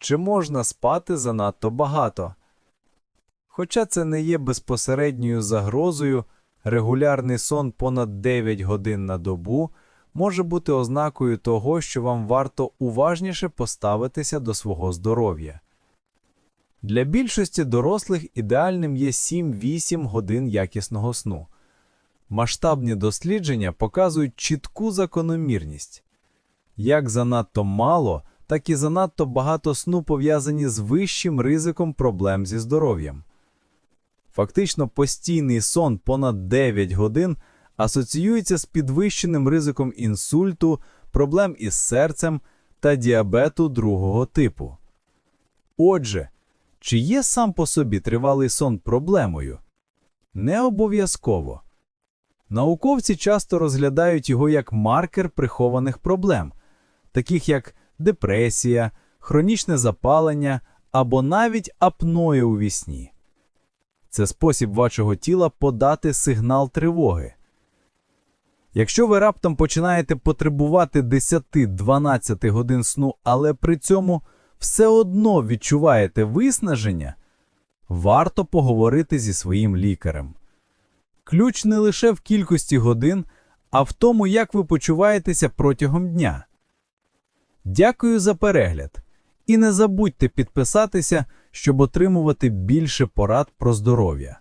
чи можна спати занадто багато. Хоча це не є безпосередньою загрозою, регулярний сон понад 9 годин на добу може бути ознакою того, що вам варто уважніше поставитися до свого здоров'я. Для більшості дорослих ідеальним є 7-8 годин якісного сну. Масштабні дослідження показують чітку закономірність. Як занадто мало, так і занадто багато сну пов'язані з вищим ризиком проблем зі здоров'ям. Фактично постійний сон понад 9 годин асоціюється з підвищеним ризиком інсульту, проблем із серцем та діабету другого типу. Отже, чи є сам по собі тривалий сон проблемою? Не обов'язково. Науковці часто розглядають його як маркер прихованих проблем, таких як депресія, хронічне запалення або навіть апноє у вісні. Це спосіб вашого тіла подати сигнал тривоги. Якщо ви раптом починаєте потребувати 10-12 годин сну, але при цьому все одно відчуваєте виснаження, варто поговорити зі своїм лікарем. Ключ не лише в кількості годин, а в тому, як ви почуваєтеся протягом дня. Дякую за перегляд. І не забудьте підписатися, щоб отримувати більше порад про здоров'я.